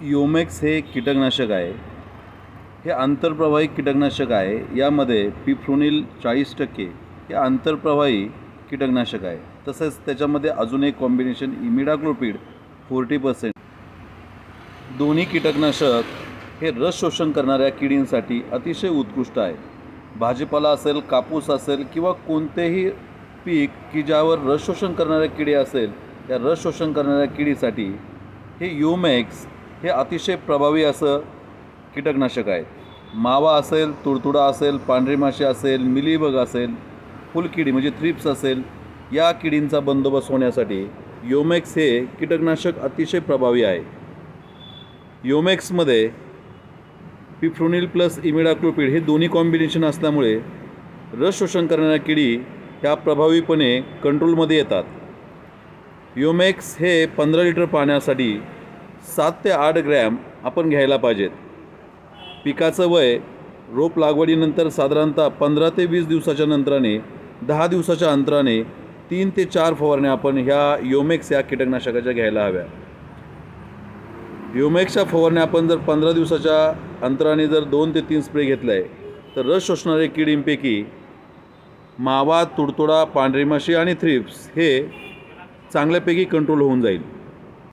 योमेक्स हे कीटकनाशक आहे. हे आंतरप्रवाही कीटकनाशक आहे. यामध्ये पिफ्रोनिल चाळीस टक्के हे आंतरप्रवाही कीटकनाशक आहे. तसेच त्याच्यामध्ये अजून एक कॉम्बिनेशन इमिडाक्लोपीड फोर्टी पर्सेंट दोन्ही कीटकनाशक हे रस शोषण करणाऱ्या किडींसाठी अतिशय उत्कृष्ट आहे. भाजीपाला असेल कापूस असेल किंवा कोणतेही पीक की ज्यावर रस शोषण करणाऱ्या किडी असेल त्या रस शोषण करणाऱ्या किडीसाठी हे युमॅक्स हे अतिशय प्रभावी असं कीटकनाशक आहे. मावा असेल तुडतुडा असेल पांढरी माशी असेल मिलीबग असेल फुलकिडी म्हणजे थ्रिप्स असेल या किडींचा बंदोबस्त होण्यासाठी योमेक्स हे कीटकनाशक अतिशय प्रभावी आहे. योमेक्समध्ये पिफ्रोनिल प्लस इमिडाक्लोपीड हे दोन्ही कॉम्बिनेशन असल्यामुळे रस शोषण करणाऱ्या किडी ह्या प्रभावीपणे कंट्रोलमध्ये येतात. योमेक्स हे पंधरा लिटर पाण्यासाठी सात ते आठ ग्रॅम आपण घ्यायला पाहिजेत. पिकाचं वय रोप लागवडीनंतर साधारणतः पंधरा ते वीस दिवसाच्या नंतराने दहा दिवसाच्या अंतराने तीन ते चार फवारण्या आपण ह्या योमेक्स या कीटकनाशकाच्या घ्यायला हव्या. योमेक्सच्या फवारण्या आपण जर पंधरा दिवसाच्या अंतराने जर दोन ते तीन स्प्रे घेतला आहे तर रस शोषणारे किडींपैकी मावा तुडतुडा पांढरी माशी आणि थ्रिप्स हे चांगल्यापैकी कंट्रोल होऊन जाईल.